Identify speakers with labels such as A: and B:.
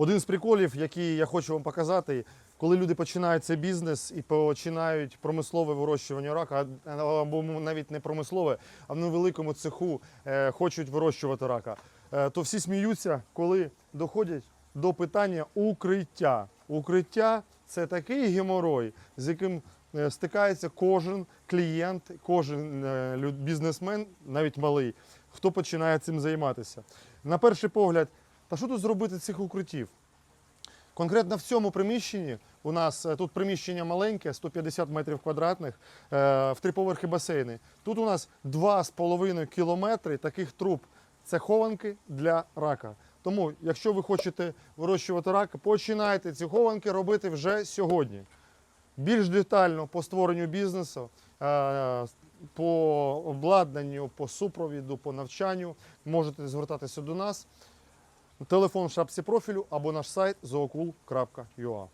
A: Один з приколів, який я хочу вам показати, коли люди починають цей бізнес і починають промислове вирощування рака, або навіть не промислове, а в невеликому цеху е, хочуть вирощувати рака, е, то всі сміються, коли доходять до питання укриття. Укриття це такий геморой, з яким е, стикається кожен клієнт, кожен бізнесмен, навіть малий, хто починає цим займатися. На перший погляд, та що тут зробити цих укриттів? Конкретно в цьому приміщенні у нас е, тут приміщення маленьке, 150 метрів квадратних, е, в три поверхи басейни. Тут у нас 2,5 кілометри таких труб. Це хованки для рака. Тому, якщо ви хочете вирощувати рака, починайте ці хованки робити вже сьогодні. Більш детально по створенню бізнесу, е, по обладнанню, по супровіду, по навчанню можете звертатися до нас. Телефон в шапці профілю або наш сайт zookul.ua.